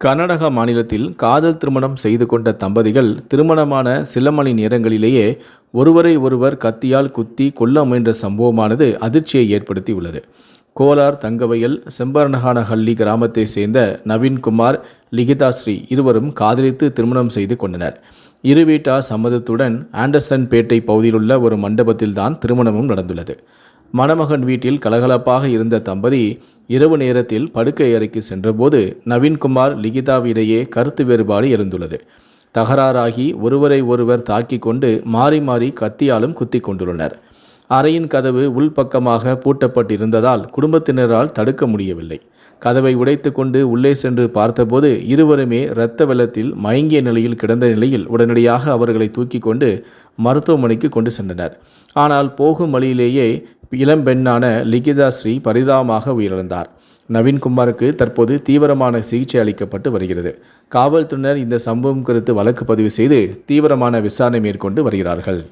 கர்நாடகா மாநிலத்தில் காதல் திருமணம் செய்து கொண்ட தம்பதிகள் திருமணமான சில மணி நேரங்களிலேயே ஒருவரை ஒருவர் கத்தியால் குத்தி கொல்ல முயன்ற சம்பவமானது அதிர்ச்சியை ஏற்படுத்தியுள்ளது. கோலார் தங்கவயல் செம்பரணகானஹள்ளி கிராமத்தை சேர்ந்த நவீன்குமார் லிகிதாஸ்ரீ இருவரும் காதலித்து திருமணம் செய்து கொண்டனர். இரு வீட்டார் சம்மதத்துடன் ஆண்டர்சன் பேட்டை பகுதியிலுள்ள ஒரு மண்டபத்தில்தான் திருமணமும் நடந்துள்ளது. மணமகன் வீட்டில் கலகலப்பாக இருந்த தம்பதி இரவு நேரத்தில் படுக்கை அறைக்கு சென்றபோது நவீன்குமார் லிகிதாவிடையே கருத்து வேறுபாடு இருந்துள்ளது. தகராறாகி ஒருவரை ஒருவர் தாக்கிக் கொண்டு மாறி மாறி கத்தியாலும் குத்தி கொண்டுள்ளனர். அறையின் கதவு உள்பக்கமாக பூட்டப்பட்டிருந்ததால் குடும்பத்தினரால் தடுக்க முடியவில்லை. கதவை உடைத்து கொண்டு உள்ளே சென்று பார்த்தபோது இருவருமே இரத்த வெள்ளத்தில் மயங்கிய நிலையில் கிடந்த நிலையில் உடனடியாக அவர்களை தூக்கி கொண்டு மருத்துவமனைக்கு கொண்டு சென்றனர். ஆனால் போகும் வழியிலேயே இளம்பெண்ணான லிகிதா ஸ்ரீ பரிதாபமாக உயிரிழந்தார். நவீன்குமாருக்கு தற்போது தீவிரமான சிகிச்சை அளிக்கப்பட்டு வருகிறது. காவல்துறையினர் இந்த சம்பவம் குறித்து வழக்கு பதிவு செய்து தீவிரமான விசாரணை மேற்கொண்டு வருகிறார்கள்.